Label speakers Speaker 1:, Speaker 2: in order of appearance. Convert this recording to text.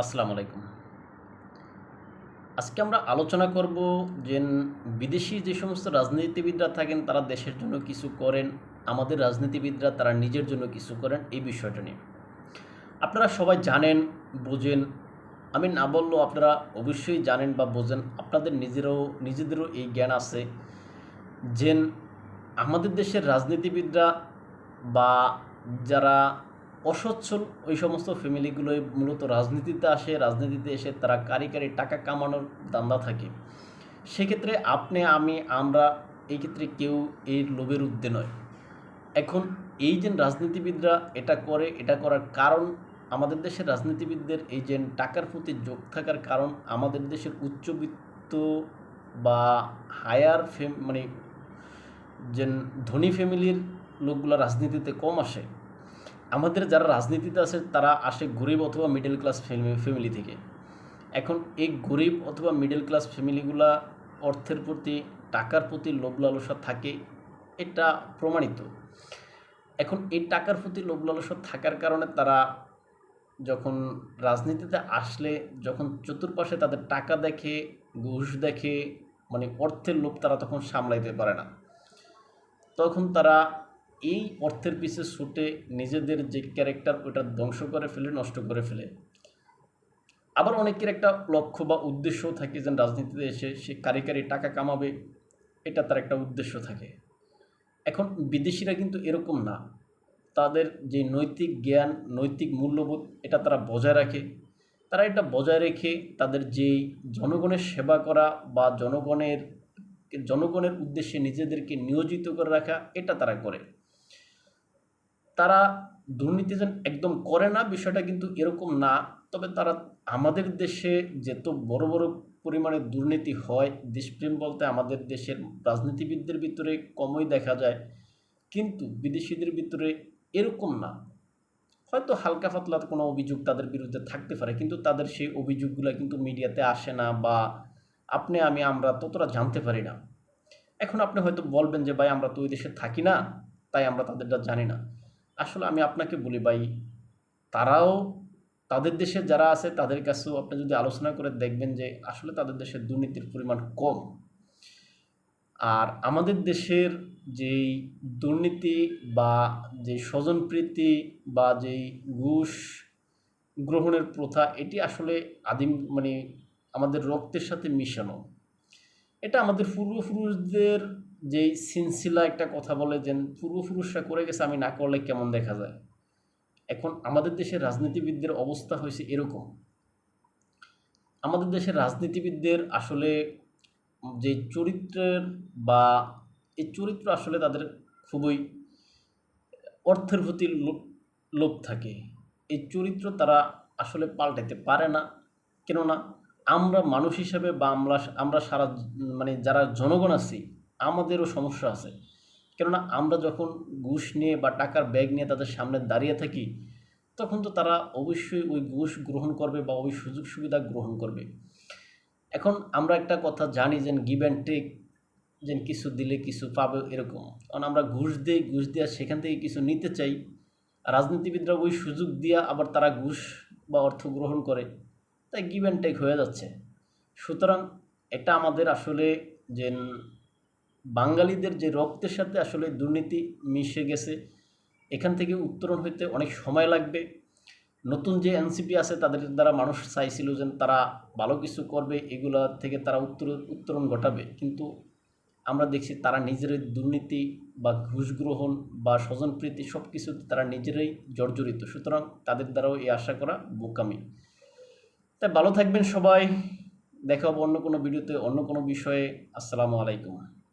Speaker 1: আসসালামু আলাইকুম। আজকে আমরা আলোচনা করব যে বিদেশি যে সমস্ত রাজনীতিবিদরা থাকেন, তারা দেশের জন্য কিছু করেন, আমাদের রাজনীতিবিদরা তারা নিজের জন্য কিছু করেন, এই বিষয়টা নিয়ে। আপনারা সবাই জানেন, বোঝেন, আমি না বললেও আপনারা অবশ্যই জানেন বা বোঝেন, আপনাদের নিজেরও, নিজেদেরও এই জ্ঞান আছে যে আমাদের দেশের রাজনীতিবিদরা বা যারা অসচ্ছল ওই সমস্ত ফ্যামিলিগুলোই মূলত রাজনীতিতে আসে, রাজনীতিতে এসে তারা কারি কারি টাকা কামানোর দান্দা থাকে। সেক্ষেত্রে আপনি, আমি, আমরা এই ক্ষেত্রে কেউ এর লোভের ঊর্ধ্বে নয়। এখন এই যে রাজনীতিবিদরা এটা করে, এটা করার কারণ আমাদের দেশের রাজনীতিবিদদের, এই যে টাকার প্রতি যোগ থাকার কারণ আমাদের দেশের উচ্চবিত্ত বা হায়ার ফেম মানে যে ধনী ফ্যামিলির লোকগুলো রাজনীতিতে কম আসে। আমাদের যারা রাজনীতিতে আছে, তারা আসে গরিব অথবা মিডল ক্লাস ফ্যামিলি থেকে। এখন এই গরিব অথবা মিডল ক্লাস ফ্যামিলিগুলা অর্থের প্রতি, টাকার প্রতি লোভ লালসা থাকে, এটা প্রমাণিত। এখন এই টাকার প্রতি লোভ লালসা থাকার কারণে তারা যখন রাজনীতিতে আসলে, যখন চতুর্পাশে তাদের টাকা দেখে, ঘুষ দেখে মানে অর্থের লোভ তারা তখন সামলাইতে পারে না। তখন তারা এই অর্থের পিছে ছুটে নিজেদের যে ক্যারেক্টার ওটা ধ্বংস করে ফেলে, নষ্ট করে ফেলে। আবার অনেকের একটা লক্ষ্য বা উদ্দেশ্যও থাকে যে রাজনীতিতে এসে সে কারি কারি টাকা কামাবে, এটা তার একটা উদ্দেশ্য থাকে। এখন বিদেশিরা কিন্তু এরকম না। তাদের যে নৈতিক জ্ঞান, নৈতিক মূল্যবোধ, এটা তারা বজায় রাখে। তারা এটা বজায় রেখে তাদের যেই জনগণের সেবা করা বা জনগণের জনগণের উদ্দেশ্যে নিজেদেরকে নিয়োজিত করে রাখা, এটা তারা করে। তারা দুর্নীতি যেন একদম করে না, বিষয়টা কিন্তু এরকম না। তবে তারা আমাদের দেশে যেত বড় বড় পরিমাণে দুর্নীতি হয়, দেশপ্রেম বলতে আমাদের দেশের রাজনীতিবিদদের ভিতরে কমই দেখা যায়। কিন্তু বিদেশিদের ভিতরে এরকম না। হয়তো হালকা পাতলা কোনো অভিযোগ তাদের বিরুদ্ধে থাকতে পারে, কিন্তু তাদের সেই অভিযোগগুলো কিন্তু মিডিয়াতে আসে না বা আপনি, আমি, আমরা ততটা জানতে পারি না। এখন আপনি হয়তো বলবেন যে, ভাই, আমরা তো ওই দেশে থাকি না, তাই আমরা তাদেরটা জানি না। আসলে আমি আপনাকে বলি ভাই, তারাও তাদের দেশে যারা আছে তাদের কাছেও আপনি যদি আলোচনা করে দেখবেন যে আসলে তাদের দেশের দুর্নীতির পরিমাণ কম। আর আমাদের দেশের যেই দুর্নীতি বা যে স্বজনপ্রীতি বা যেই ঘুষ গ্রহণের প্রথা, এটি আসলে আদিম মানে আমাদের রক্তের সাথে মিশানো। এটা আমাদের পূর্বপুরুষদের যেই সিনসিলা একটা কথা বলে যে পূর্বপুরুষরা করে গেছে, আমি না করলে কেমন দেখা যায়? এখন আমাদের দেশের রাজনীতিবিদদের অবস্থা হয়েছে এরকম। আমাদের দেশের রাজনীতিবিদদের আসলে যে চরিত্রের বা এই চরিত্র আসলে তাদের খুবই অর্থের প্রতি লোভ থাকে। এই চরিত্র তারা আসলে পাল্টাতে পারে না। কেননা আমরা মানুষ হিসাবে বা আমরা আমরা সারা মানে যারা জনগণ আছি আমাদেরও সমস্যা আছে। কেননা আমরা যখন ঘুষ নিয়ে বা টাকার ব্যাগ নিয়ে তাদের সামনে দাঁড়িয়ে থাকি, তখন তো তারা অবশ্যই ওই ঘুষ গ্রহণ করবে বা ওই সুযোগ সুবিধা গ্রহণ করবে। এখন আমরা একটা কথা জানি যে গিভ অ্যান্ড টেক যে কিছু দিলে কিছু পাবে এরকম। কারণ আমরা ঘুষ দিই, ঘুষ দেওয়া সেখান থেকে কিছু নিতে চাই। রাজনীতিবিদরা ওই সুযোগ দিয়া আবার তারা ঘুষ বা অর্থ গ্রহণ করে। তাই গিভ অ্যান্ড টেক হয়ে যাচ্ছে। সুতরাং এটা আমাদের আসলে যে বাঙালিদের যে রক্তের সাথে আসলে দুর্নীতি মিশে গেছে, এখান থেকে উত্তরণ হইতে অনেক সময় লাগবে। নতুন যে এনসিপি আছে, তাদের দ্বারা মানুষ চাইছিল যে তারা ভালো কিছু করবে, এগুলা থেকে তারা উত্তর, উত্তরণ ঘটাবে। কিন্তু আমরা দেখছি তারা নিজেরাই দুর্নীতি বা ঘুষ গ্রহণ বা স্বজনপ্রীতি সব কিছুতে তারা নিজেরাই জর্জরিত। সুতরাং তাদের দ্বারাও এই আশা করা বোকামি। তাই ভালো থাকবেন সবাই। দেখা হবে অন্য কোনো ভিডিওতে, অন্য কোনো বিষয়ে। আসসালামু আলাইকুম।